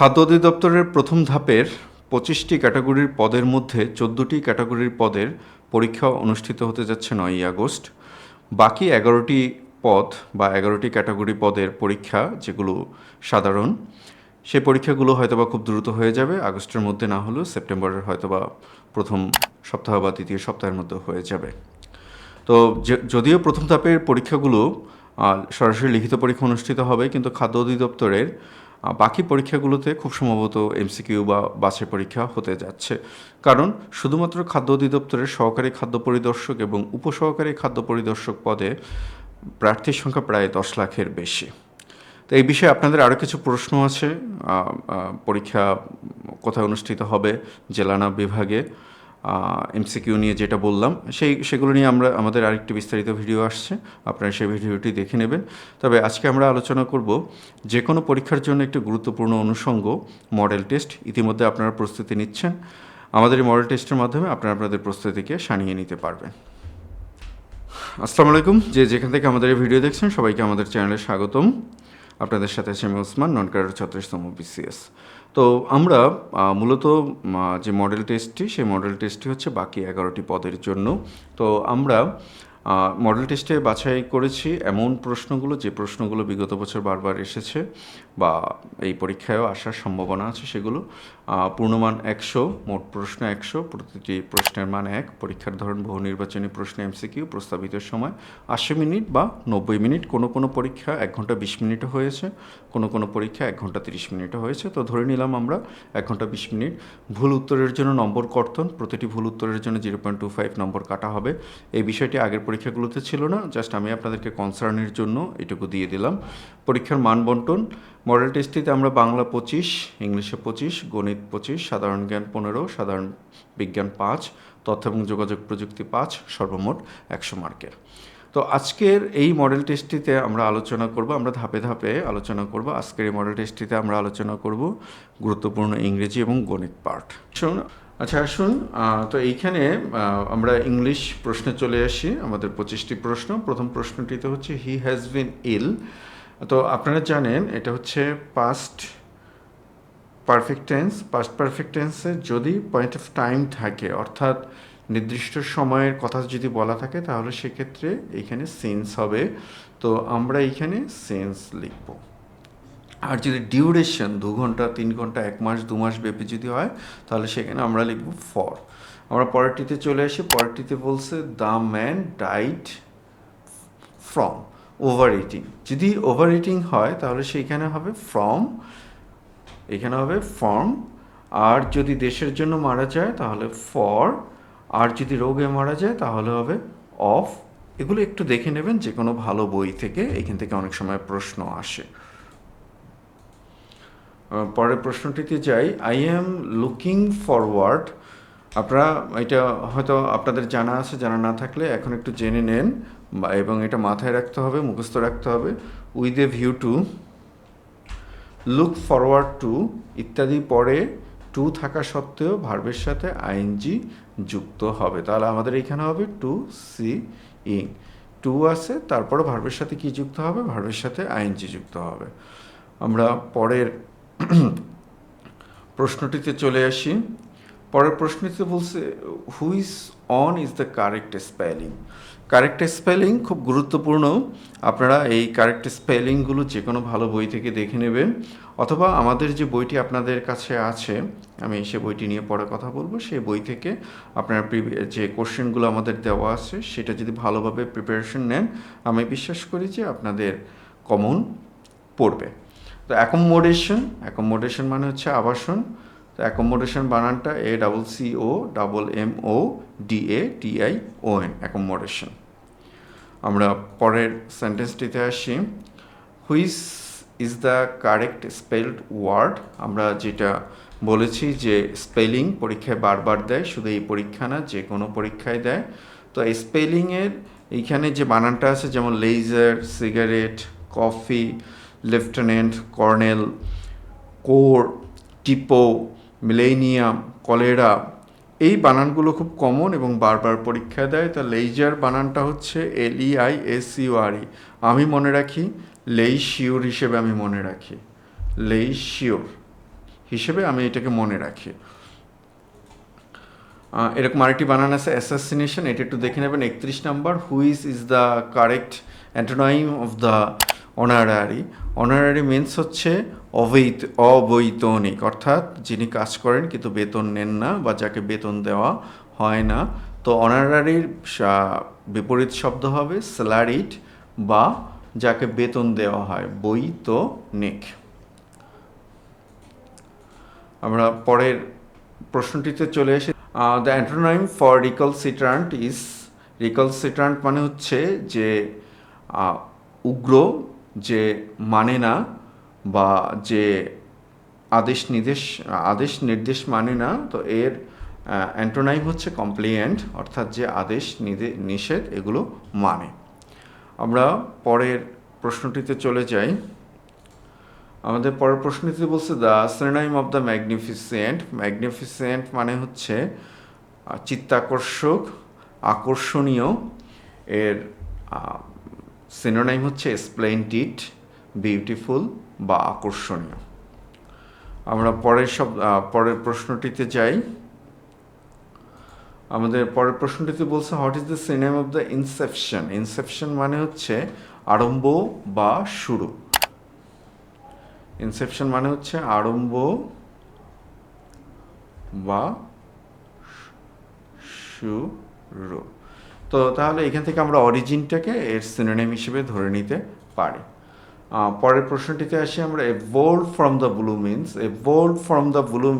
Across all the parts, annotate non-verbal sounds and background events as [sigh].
খাদ্য অধিদপ্তরের প্রথম ধাপের পঁচিশটি ক্যাটাগরির পদের মধ্যে চোদ্দোটি ক্যাটাগরির পদের পরীক্ষা অনুষ্ঠিত হতে যাচ্ছে নয়ই আগস্ট। বাকি এগারোটি পদ বা এগারোটি ক্যাটাগরি পদের পরীক্ষা যেগুলো সাধারণ সেই পরীক্ষাগুলো হয়তোবা খুব দ্রুত হয়ে যাবে। আগস্টের মধ্যে না হলেও সেপ্টেম্বরের হয়তোবা প্রথম সপ্তাহ বা দ্বিতীয় সপ্তাহের মধ্যে হয়ে যাবে। তো যদিও প্রথম ধাপের পরীক্ষাগুলো সরাসরি লিখিত পরীক্ষা অনুষ্ঠিত হবে, কিন্তু খাদ্য অধিদপ্তরের বাকি পরীক্ষাগুলোতে খুব সম্ভবত এমসিকিউ বা বাছাই পরীক্ষা হতে যাচ্ছে। কারণ শুধুমাত্র খাদ্য অধিদপ্তরের সহকারী খাদ্য পরিদর্শক এবং উপসহকারী খাদ্য পরিদর্শক পদে প্রার্থীর সংখ্যা প্রায় দশ লাখের বেশি। তো এই বিষয়ে আপনাদের আরও কিছু প্রশ্ন আছে। পরীক্ষা কোথায় অনুষ্ঠিত হবে? জেলা না বিভাগে। এমসিকিউ নিয়ে যেটা বললাম, সেই, সেগুলো নিয়ে আমরা, আমাদের আরেকটি বিস্তারিত ভিডিও আসছে, আপনারা সেই ভিডিওটি দেখে নেবেন। তবে আজকে আমরা আলোচনা করব যে কোনো পরীক্ষার জন্য একটি গুরুত্বপূর্ণ অনুষঙ্গ, মডেল টেস্ট, ইতিমধ্যে আপনারা প্রস্তুতি নিচ্ছেন। আমাদের এই মডেল টেস্টের মাধ্যমে আপনারা আপনাদের প্রস্তুতিকে সানিয়ে নিতে পারবেন। আসসালামু আলাইকুম, যে যেখান থেকে আমাদের এই ভিডিও দেখছেন, সবাইকে আমাদের চ্যানেলে স্বাগতম। আপনাদের সাথে আছে আমি ওসমান নন ক্যাডার ছত্রিশতম বিসিএস তো আমরা মূলত যে মডেল টেস্টটি সেই মডেল টেস্টটি হচ্ছে বাকি এগারোটি পদের জন্য। তো আমরা মডেল টেস্টে বাছাই করেছি এমন প্রশ্নগুলো, যে প্রশ্নগুলো বিগত বছর বারবার এসেছে। বা এই পরীক্ষায়ও আসার সম্ভাবনা আছে সেগুলো। পূর্ণমান একশো, মোট প্রশ্ন একশো, প্রতিটি প্রশ্নের মান এক, পরীক্ষার ধরন বহু নির্বাচনী প্রশ্ন, এমসিকিউ, প্রস্তাবিত সময় আশি মিনিট বা নব্বই মিনিট। কোনো কোনো পরীক্ষা এক ঘণ্টা বিশ মিনিটও হয়েছে, কোনো কোনো পরীক্ষা এক ঘণ্টা তিরিশ মিনিটও হয়েছে। তো ধরে নিলাম আমরা এক ঘণ্টা বিশ মিনিট। ভুল উত্তরের জন্য নম্বর কর্তন, প্রতিটি ভুল উত্তরের জন্য জিরো পয়েন্ট টু ফাইভ নম্বর কাটা হবে। এই বিষয়টি আগের পরীক্ষাগুলোতে ছিল না, জাস্ট আমি আপনাদেরকে কনসার্নের জন্য এটুকু দিয়ে দিলাম। পরীক্ষার মান বন্টন মডেল টেস্টটিতে আমরা বাংলা পঁচিশ, ইংলিশে পঁচিশ, গণিত পঁচিশ, সাধারণ জ্ঞান পনেরো, সাধারণ বিজ্ঞান পাঁচ, তথ্য এবং যোগাযোগ প্রযুক্তি পাঁচ, সর্বমোট একশো মার্কের। তো আজকের এই মডেল টেস্টটিতে আমরা আলোচনা করব, আমরা ধাপে ধাপে আলোচনা করব। আজকের এই মডেল টেস্টটিতে আমরা আলোচনা করব গুরুত্বপূর্ণ ইংরেজি এবং গণিত পাঠ। শুন আচ্ছা আসুন তো এইখানে আমরা ইংলিশ প্রশ্নে চলে আসি, আমাদের পঁচিশটি প্রশ্ন। প্রথম প্রশ্নটিতে হচ্ছে হি হ্যাজ বিন ইল তো আপনারা জানেন, এটা হচ্ছে past perfect tense past perfect টেন্সে যদি পয়েন্ট অফ টাইম থাকে, অর্থাৎ নির্দিষ্ট সময়ের কথা যদি বলা থাকে, তাহলে সেক্ষেত্রে এখানে সেন্স হবে। তো আমরা এইখানে সেন্স লিখব। আর যদি ডিউরেশন দু ঘণ্টা, তিন ঘণ্টা, এক মাস, দু মাস ব্যাপী যদি হয়, তাহলে সেখানে আমরা লিখব ফর আমরা পরেরটিতে চলে আসি। পরেরটিতে বলছে the man died from overeating যদি ওভার ইটিং হয়, তাহলে সেইখানে হবে ফ্রম এখানে হবে ফর্ম আর যদি দেশের জন্য মারা যায়, তাহলে ফর আর যদি রোগে মারা যায়, তাহলে হবে অফ এগুলো একটু দেখে নেবেন যে কোনো ভালো বই থেকে এখান থেকে অনেক সময় প্রশ্ন আসে। পরের প্রশ্নটিতে যাই। আই এম লুকিং ফরওয়ার্ড আপনারা এটা হয়তো আপনাদের জানা আছে, জানা না থাকলে এখন একটু জেনে নেন। এবং এটা মাথায় রাখতে হবে, মুখস্থ রাখতে হবে with a view to look forward to ইত্যাদি পরে টু থাকা সত্ত্বেও ভার্বের সাথে আইএনজি যুক্ত হবে। তাহলে আমাদের এখানে হবে টু সি ইং টু আছে তারপরে ভার্বের সাথে কি যুক্ত হবে? ভার্বের সাথে আইএনজি যুক্ত হবে। আমরা পরের প্রশ্নটিতে চলে আসি। পরের প্রশ্নটিতে বলছে which one is the correct spelling correct spelling খুব গুরুত্বপূর্ণ। আপনারা এই কারেক্ট স্পেলিংগুলো যে কোনো ভালো বই থেকে দেখে নেবেন। অথবা আমাদের যে বইটি আপনাদের কাছে আছে, আমি সে বইটি নিয়ে পরে কথা বলব। সেই বই থেকে আপনার যে কোশ্চেনগুলো আমাদের দেওয়া আছে, সেটা যদি ভালোভাবে প্রিপারেশন নেন, আমি বিশ্বাস করি যে আপনাদের কমন পড়বে। তো অ্যাকোমোডেশন অ্যাকোমোডেশন মানে হচ্ছে আবাসন। তো অ্যাকোমোডেশন বানানটা A double C O double M O D A T I O N accommodation আমরা পরের সেন্টেন্সটিতে আসি। Which is the correct spelled word আমরা যেটা বলেছি যে স্পেলিং পরীক্ষায় বারবার দেয়, শুধু এই পরীক্ষা না, যে কোনো পরীক্ষায় দেয়। তো এই স্পেলিংয়ের এইখানে যে বানানটা আছে, যেমন leisure cigarette coffee lieutenant colonel core টিপো millennium cholera, এই বানানগুলো খুব কমন এবং বারবার পরীক্ষা দেয়। তা লেইজার বানানটা হচ্ছে L E I S U R আমি মনে রাখি লেই শিওর হিসেবে আমি মনে রাখি। লেই শিওর হিসেবে আমি এটাকে মনে রাখি। এরকম আরেকটি বানান আছে অ্যাসাসিনেশন এটা একটু দেখে নেবেন। একত্রিশ number which is the correct antonym of the honorary honorary means হচ্ছে অবৈত অবৈতনিক, অর্থাৎ যিনি কাজ করেন কিন্তু বেতন নেন না বা যাকে বেতন দেওয়া হয় না। তো অনারারির বিপরীত শব্দ হবে স্যালারিড বা যাকে বেতন দেওয়া হয়, বৈতনিক। আমরা পরের প্রশ্নটিতে চলে এসে the antonym for recall recalcitrant is recalcitrant মানে হচ্ছে যে উগ্র যে মানে না বা যে আদেশ নির্দেশ আদেশ নির্দেশ মানে না, তো এর অ্যান্টোনাইম হচ্ছে কমপ্লিয়েন্ট অর্থাৎ যে আদেশ নিষেধ, এগুলো মানে। আমরা পরের প্রশ্নটিতে চলে যাই। আমাদের পরের প্রশ্নটিতে বলছে the synonym of the magnificent magnificent মানে হচ্ছে চিত্তাকর্ষক, আকর্ষণীয়, এর সিনোনাইম হচ্ছে স্প্লেন্টিড বিউটিফুল বা আকর্ষণীয়। আমরা পরের সব পরের প্রশ্নটিতে যাই। আমাদের পরের প্রশ্নটিতে বলছে what is the synonym of the inception inception মানে হচ্ছে আরম্ভ বা শুরু। ইনসেপশন মানে হচ্ছে আরম্ভ বা শুরু। তো তাহলে এখান থেকে আমরা অরিজিনটাকে এর সিনোনিম হিসেবে ধরে নিতে পারি। পরের প্রশ্নটিতে আসি আমরা a from the blue means a from the blue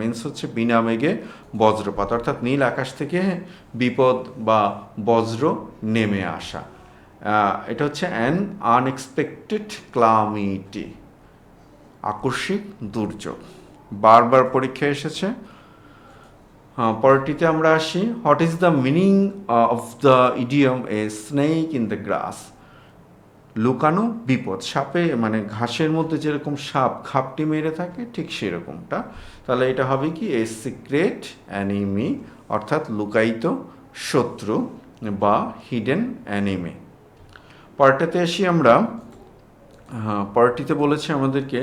means হচ্ছে বিনা মেঘে বজ্রপাত। অর্থাৎ নীল আকাশ থেকে বিপদ বা বজ্র নেমে আসা। এটা হচ্ছে অ্যান আনএক্সপেক্টেড ক্লামিটি আকস্মিক দুর্যোগ। বারবার পরীক্ষা এসেছে পরেরটিতে আমরা আসি। What is the meaning of the idiom a snake in the grass লুকানো, বিপদ। সাপে মানে ঘাসের মধ্যে যেরকম সাপ খাপটি মেরে থাকে, ঠিক সেরকমটা। তাহলে এটা হবে কি? এ সিক্রেট অ্যানিমি অর্থাৎ লুকায়িত শত্রু বা হিডেন অ্যানিমি পরেরটাতে আসি আমরা। হ্যাঁ পরেরটিতে বলেছে আমাদেরকে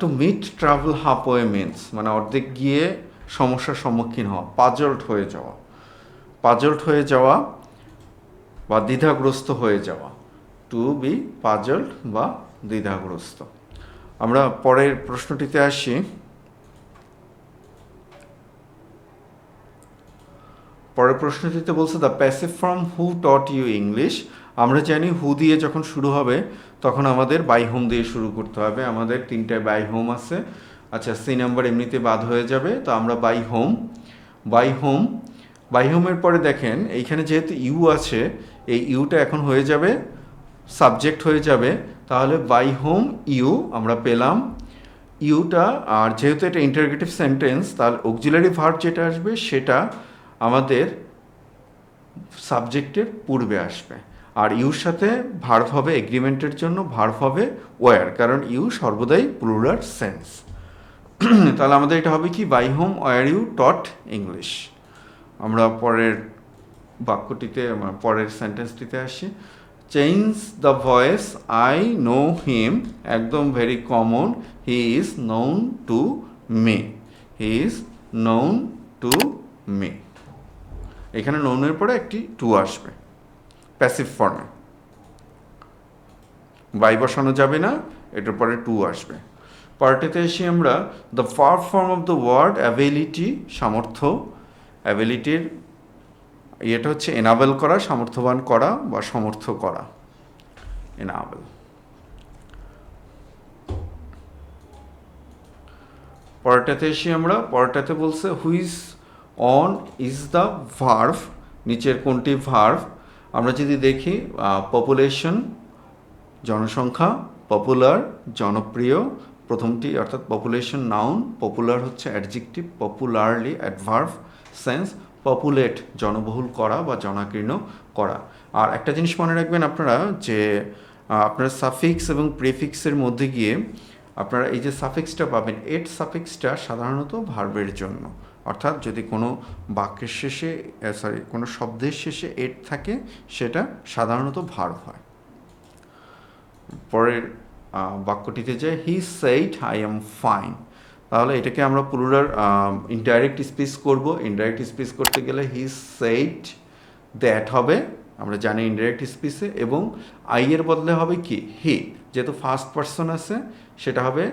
to meet travel halfway means মানে অর্ধেক গিয়ে সমস্যার সম্মুখীন হওয়া পাজল্ট হয়ে যাওয়া। পাজল্ট হয়ে যাওয়া বা দ্বিধাগ্রস্ত হয়ে যাওয়া। টু বি পাজল্ট বা দ্বিধাগ্রস্ত। আমরা পরের প্রশ্নটিতে আসি। পরের প্রশ্নটিতে বলছে the passive from who taught you English আমরা জানি হু দিয়ে যখন শুরু হবে, তখন আমাদের বাই হোম দিয়ে শুরু করতে হবে। আমাদের তিনটায় বাই হোম আছে। আচ্ছা সি নাম্বার এমনিতে বাদ হয়ে যাবে, তো আমরা by whom by whom by হোমের পরে দেখেন, এইখানে যেহেতু ইউ আছে, এই ইউটা এখন হয়ে যাবে সাবজেক্ট হয়ে যাবে, তাহলে বাই হোম ইউ আমরা পেলাম ইউটা আর যেহেতু এটা ইন্টারগেটিভ সেন্টেন্স তাহলে অক্সিলারি ভার্ব যেটা আসবে, সেটা আমাদের সাবজেক্টের পূর্বে আসবে, আর ইউর সাথে ভার্ভ হবে এগ্রিমেন্টের জন্য ভার্ভ হবে ওয়ার কারণ ইউ সর্বদাই প্লুরাল সেন্স [clears throat] তাহলে আমাদের এটা হবে কি? By whom were you taught English আমরা পরের বাক্যটিতে পরের সেন্টেন্সটিতে আসি। Change the voice I know him একদম very common he is known to me he is known to me এখানে নোনের পরে একটি টু আসবে প্যাসিভ ফর্মে বাই বসানো যাবে না, এটার পরে টু আসবে। পার্টিতে এসে আমরা the far form of the word ability সামর্থ্য অ্যাবিলিটির ইয়েটা হচ্ছে এনাবেল করা, সামর্থ্যবান করা বা সমর্থ করা। এনাবেল পরেরটাতে এসে আমরা, পরটাতে বলছে which one is the verb নিচের কোনটি ভার্ভ আমরা যদি দেখি পপুলেশন জনসংখ্যা পপুলার জনপ্রিয় প্রথমটি অর্থাৎ পপুলেশন নাউন পপুলার হচ্ছে adjective popularly adverb sense populate জনবহুল করা বা জনাকীর্ণ করা। আর একটা জিনিস মনে রাখবেন আপনারা যে আপনার সাফিক্স এবং প্রিফিক্সের মধ্যে গিয়ে আপনারা এই যে সাফিক্সটা পাবেন এট সাফিক্সটা সাধারণত ভার্বের জন্য। অর্থাৎ যদি কোনো বাক্যের শেষে সরি কোনো শব্দের শেষে এট থাকে, সেটা সাধারণত ভার্ব হয়। পরের বাক্যটিতে যে হি সেইট আই এম ফাইন তাহলে এটাকে আমরা পুরুলার ইনডাইরেক্ট স্পিচ করব। ইনডাইরেক্ট স্পিচ করতে গেলে হি সেইড দ্যাট হবে। আমরা জানি ইনডাইরেক্ট স্পিচে এবং আই এর বদলে হবে কি? হি যেহেতু ফার্স্ট পার্সন আছে, সেটা হবে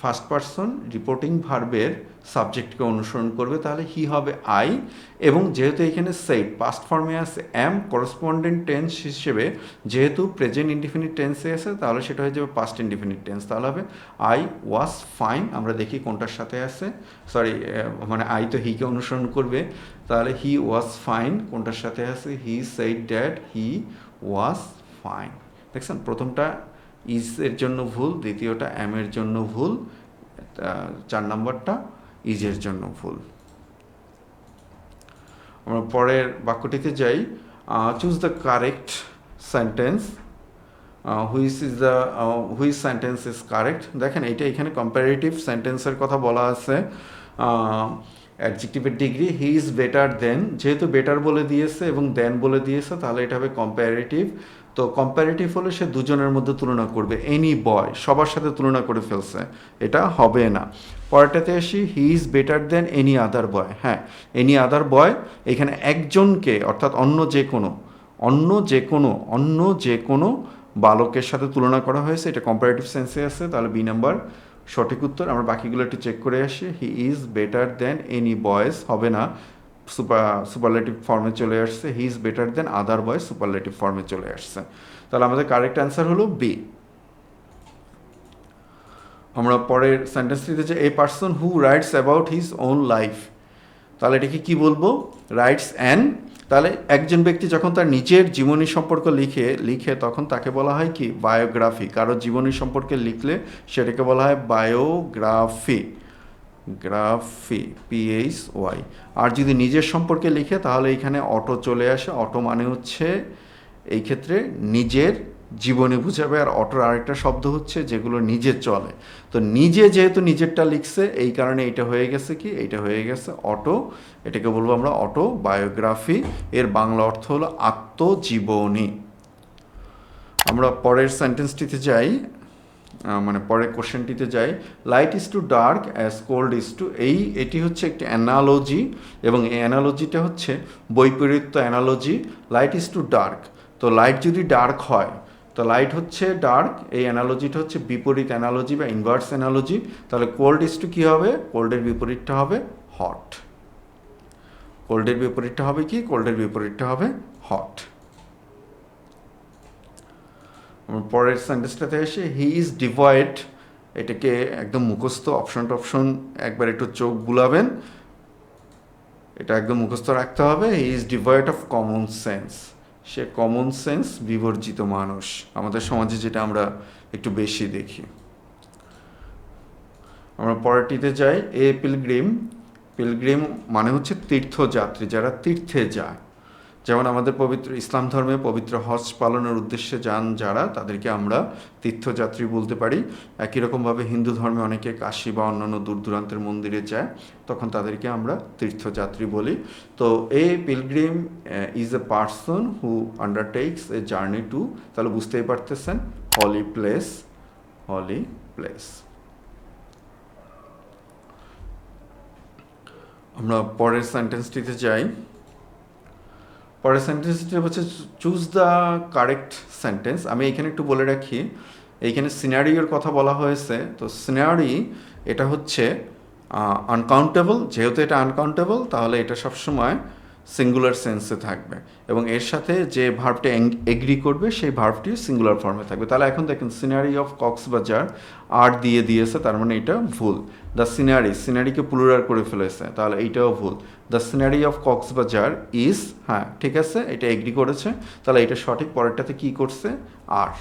ফার্স্ট পার্সন রিপোর্টিং ভার্বের সাবজেক্টকে অনুসরণ করবে, তাহলে হি হবে আই এবং যেহেতু এখানে সেইড পাস্ট ফর্মে আছে এম করসপন্ডেন্ট টেন্স হিসেবে যেহেতু প্রেজেন্ট ইনডিফিনিট টেন্সে আছে, তাহলে সেটা হয়ে যাবে পাস্ট ইনডিফিনিট টেন্স তাহলে হবে আই ওয়াজ ফাইন আমরা দেখি কোনটার সাথে আছে। সরি মানে আই তো হিকে অনুসরণ করবে। তাহলে হি ওয়াজ ফাইন কোনটার সাথে আছে? He said that he was fine দেখছেন? প্রথমটা ইজ এর জন্য ভুল, দ্বিতীয়টা এম এর জন্য ভুল চার নম্বরটা ইজের জন্য ভুল। আমরা পরের বাক্যটিতে যাই। Choose the correct sentence which is the which sentence is correct দেখেন, এইটা এখানে কম্পারেটিভ সেন্টেন্সের কথা বলা আছে। অ্যাডজেক্টিভের degree he is better than যেহেতু বেটার বলে দিয়েছে এবং দেন বলে দিয়েছে, তাহলে এটা হবে কম্পারেটিভ তো কম্পারেটিভ হলে সে দুজনের মধ্যে তুলনা করবে। এনি বয় সবার সাথে তুলনা করে ফেলছে। এটা হবে না। পরেরটাতে আসি he is better than any other boy হ্যাঁ এনি আদার বয় এখানে একজনকে, অর্থাৎ অন্য যে কোনো, অন্য যে কোনো, অন্য যে কোনো বালকের সাথে তুলনা করা হয়েছে। এটা কম্পারেটিভ সেন্সে আছে। তাহলে বি নাম্বার সঠিক উত্তর। আমরা বাকিগুলো একটু চেক করে আসি। He is better than any boys হবে না। সুপার সুপারলেটিভ ফর্মে চলে আসছে। He is better than other boys superlative ফর্মে চলে আসছে। তাহলে আমাদের কারেক্ট অ্যান্সার হলো বি আমরা পরের সেন্টেন্সটিতে যে a person who writes about his own life তাহলে এটাকে কি বলব? রাইটস অ্যান্ড তাহলে একজন ব্যক্তি যখন তার নিজের জীবনী সম্পর্ক লিখে লিখে তখন তাকে বলা হয় কি? বায়োগ্রাফি কারও জীবনী সম্পর্কে লিখলে সেটাকে বলা হয় biography graphy P H Y যদি নিজের সম্পর্কে লিখে, তাহলে এখানে অটো চলে আসে। অটো মানে হচ্ছে এই ক্ষেত্রে নিজের জীবনে বুঝাবে। আর অটোর আরেকটা শব্দ হচ্ছে যেগুলো নিজে চলে। তো নিজে যেহেতু নিজেরটা লিখছে, এই কারণে এটা হয়ে গেছে কি? এটা হয়ে গেছে অটো। এটাকে বলব আমরা অটো বায়োগ্রাফি এর বাংলা অর্থ হলো আত্মজীবনী। আমরা পরের সেন্টেন্সটিতে যাই। মানে পরের কোশ্চেনটিতে যাই। Light is to dark as cold is to এই, এটি হচ্ছে একটি অ্যানালজি এবং এই অ্যানালজিটা হচ্ছে বৈপরীত্য analogy light is to dark তো লাইট যদি ডার্ক হয়, তো লাইট হচ্ছে ডার্ক এই অ্যানালজিটা হচ্ছে বিপরীত অ্যানালজি বা ইনভার্স অ্যানালজি তাহলে কোল্ড ইজ টু কী হবে? কোল্ডের বিপরীতটা হবে হট কোল্ডের বিপরীতটা হবে কি? কোল্ডের বিপরীতটা হবে হট পরের সেন্টেন্সটাতে এসে হি ইজ ডিভয়েড এটাকে একদম মুখস্থ অপশন টপশন, একবার একটু চোখ বুলাবেন, এটা একদম মুখস্থ রাখতে হবে he is devoid of common sense say common sense বিবর্জিত মানুষ। আমাদের সমাজে যেটা আমরা একটু বেশি দেখি। আমরা পরেরটিতে যাই, এ পিলগ্রিম। পিলগ্রিম মানে হচ্ছে তীর্থযাত্রী, যারা তীর্থে যায়। যেমন আমাদের পবিত্র ইসলাম ধর্মে পবিত্র হজ পালনের উদ্দেশ্যে যান যারা, তাদেরকে আমরা তীর্থযাত্রী বলতে পারি। একই রকমভাবে হিন্দু ধর্মে অনেকে কাশি বা অন্যান্য দূর দূরান্তের মন্দিরে যায়, তখন তাদেরকে আমরা তীর্থযাত্রী বলি। তো a pilgrim is a person who undertakes a journey to, তাহলে বুঝতেই পারতেছেন, হলি প্লেস হলি প্লেস। আমরা পরের সেন্টেন্সটিতে যাই। পরের সেন্টেন্সটি হচ্ছে চুজ দ্য কারেক্ট সেন্টেন্স আমি এখানে একটু বলে রাখি, এইখানে সিনারিওর কথা বলা হয়েছে। তো সিনারি এটা হচ্ছে আনকাউন্টেবল যেহেতু এটা আনকাউন্টেবল তাহলে এটা সবসময় সিঙ্গুলার সেন্সে থাকবে। এবং এর সাথে যে ভার্বটা এগ্রি করবে, সেই ভার্বটি সিঙ্গুলার ফর্মে থাকবে। তাহলে এখন দেখেন সিনারি অফ কক্সবাজার আর দিয়ে দিয়েছে, তার মানে এটা ভুল। দ্য সিনারি সিনারিকে প্লুরার করে ফেলেছে, তাহলে এইটাও ভুল। The scenery of Cox's Bazar is হ্যাঁ ঠিক আছে, এটা এগ্রি করেছে, তাহলে এটা সঠিক পরেরটাতে কি করছে? আর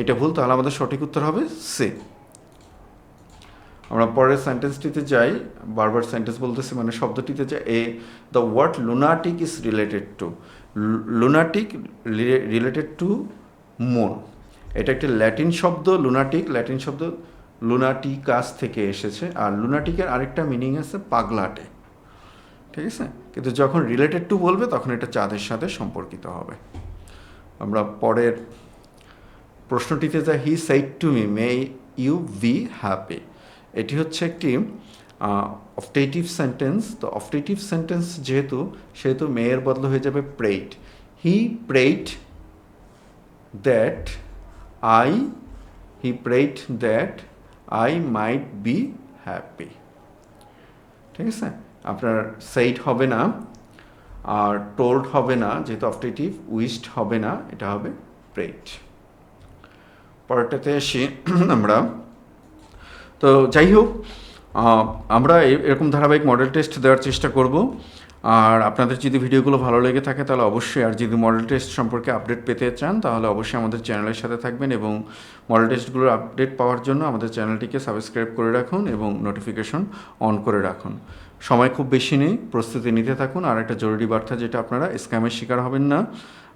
এটা ভুল, তাহলে আমাদের সঠিক উত্তর হবে সে আমরা পরের সেন্টেন্সটিতে যাই। বারবার সেন্টেন্স বলতেছি মানে শব্দটিতে যাই a the word lunatic is related to lunatic related to moon এটা একটি ল্যাটিন শব্দ লুনাটিক ল্যাটিন শব্দ লুনাটিকাস থেকে এসেছে। আর লুনাটিকের আরেকটা মিনিং আছে পাগলাটে। ঠিক আছে? কিন্তু যখন রিলেটেড টু বলবে, তখন এটা চাঁদের সাথে সম্পর্কিত হবে। আমরা পরের প্রশ্নটিতে যা he said to me may you be happy এটি হচ্ছে একটি অফটেটিভ সেন্টেন্স তো অফটেটিভ সেন্টেন্স যেহেতু, সেহেতু মেয়ের বদলে হয়ে যাবে prayed he prayed that I he prayed that I might be happy ঠিক আছে? আপনার সেইট হবে না, আর টোল্ড হবে না, যেহেতু অফটেটিভ উইস্ট হবে না, এটা হবে প্রেইট পরেরটাতে আসি আমরা। তো যাই হোক আমরা এরকম ধারাবাহিক মডেল টেস্ট দেওয়ার চেষ্টা করব। আর আপনাদের যদি ভিডিওগুলো ভালো লেগে থাকে, তাহলে অবশ্যই আর যদি মডেল টেস্ট সম্পর্কে আপডেট পেতে চান, তাহলে অবশ্যই আমাদের চ্যানেলের সাথে থাকবেন এবং মডেল টেস্টগুলোর আপডেট পাওয়ার জন্য আমাদের চ্যানেলটিকে সাবস্ক্রাইব করে রাখুন এবং নোটিফিকেশন অন করে রাখুন। সময় খুব বেশি নেই, প্রস্তুতি নিতে থাকুন। আর একটা জরুরি বার্তা যেটা আপনারা স্ক্যামের শিকার হবেন না।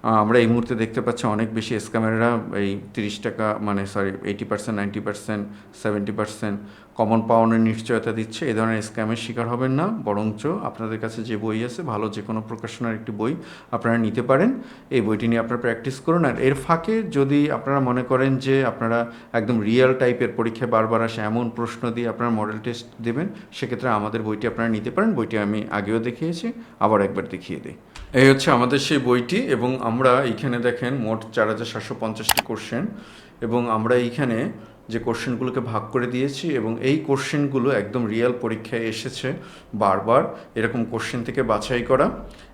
আমরা এই মুহূর্তে দেখতে পাচ্ছি অনেক বেশি স্ক্যামাররা এই তিরিশ টাকা মানে sorry eighty percent ninety percent seventy percent common পাওয়ানোর নিশ্চয়তা দিচ্ছে। এই ধরনের স্ক্যামের শিকার হবেন না, বরঞ্চ আপনাদের কাছে যে বই আছে, ভালো যে কোনো প্রকাশনার একটি বই আপনারা নিতে পারেন। এই বইটি নিয়ে আপনারা প্র্যাকটিস করুন। আর এর ফাঁকে যদি আপনারা মনে করেন যে আপনারা একদম রিয়েল টাইপের পরীক্ষায় বারবার আসে, এমন প্রশ্ন দিয়ে আপনারা মডেল টেস্ট দেবেন, সেক্ষেত্রে আমাদের বইটি আপনারা নিতে পারেন। বইটি আমি আগেও দেখিয়েছি, আবার একবার দেখিয়ে দিই। এই হচ্ছে আমাদের সেই বইটি এবং আমরা এইখানে দেখেন মোট চার হাজার সাতশো পঞ্চাশটি কোশ্চেন এবং আমরা এইখানে যে কোশ্চেনগুলোকে ভাগ করে দিয়েছি এবং এই কোশ্চেনগুলো একদম রিয়েল পরীক্ষায় এসেছে বারবার এরকম কোশ্চেন থেকে বাছাই করা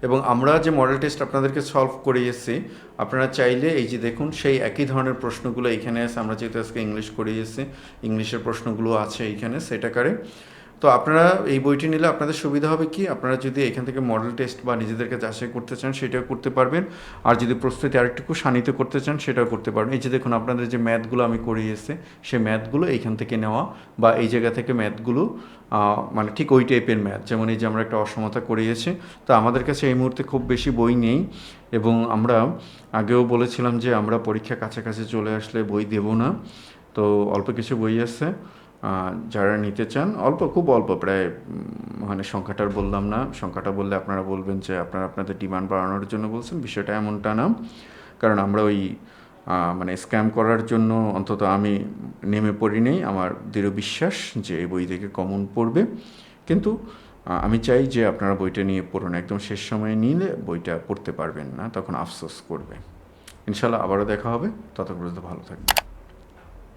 এবং আমরা যে মডেল টেস্ট আপনাদেরকে সলভ করিয়েছি, আপনারা চাইলে এই যে দেখুন সেই একই ধরনের প্রশ্নগুলো এইখানে আছে, আমরা যেহেতু আজকে ইংলিশ করিয়েছি ইংলিশের প্রশ্নগুলো আছে এইখানে সেটাকারে তো আপনারা এই বইটি নিলে আপনাদের সুবিধা হবে কি? আপনারা যদি এখান থেকে মডেল টেস্ট বা নিজেদেরকে যাচাই করতে চান, সেটাও করতে পারবেন। আর যদি প্রস্তুতি আরেকটু শানিত করতে চান, সেটাও করতে পারবেন। এই যে দেখুন, আপনাদের যে ম্যাথগুলো আমি করিয়েছি সেই ম্যাথগুলো এইখান থেকে নেওয়া বা এই জায়গা থেকে ম্যাথগুলো মানে ঠিক ওই টাইপের ম্যাথ যেমন এই যে আমরা একটা অসমতা করিয়েছি, তো আমাদের কাছে এই মুহূর্তে খুব বেশি বই নেই এবং আমরা আগেও বলেছিলাম যে আমরা পরীক্ষা কাছাকাছি চলে আসলে বই দেব না। তো অল্প কিছু বই আছে। যারা নিতে চান, অল্প, খুব অল্প, প্রায় মানে সংখ্যাটার বললাম না। সংখ্যাটা বললে আপনারা বলবেন যে আপনারা আপনাদের ডিমান্ড বাড়ানোর জন্য বলছেন, বিষয়টা এমনটা না। কারণ আমরা ওই মানে স্ক্যাম করার জন্য অন্তত আমি নেমে পড়ি নেই। আমার দৃঢ় বিশ্বাস যে এই বই থেকে কমন পড়বে। কিন্তু আমি চাই যে আপনারা বইটা নিয়ে পড়ুন। একদম শেষ সময়ে নিলে বইটা পড়তে পারবেন না, তখন আফসোস করবে। ইনশাল্লাহ আবারও দেখা হবে। ততক্ষণ ভালো থাকবে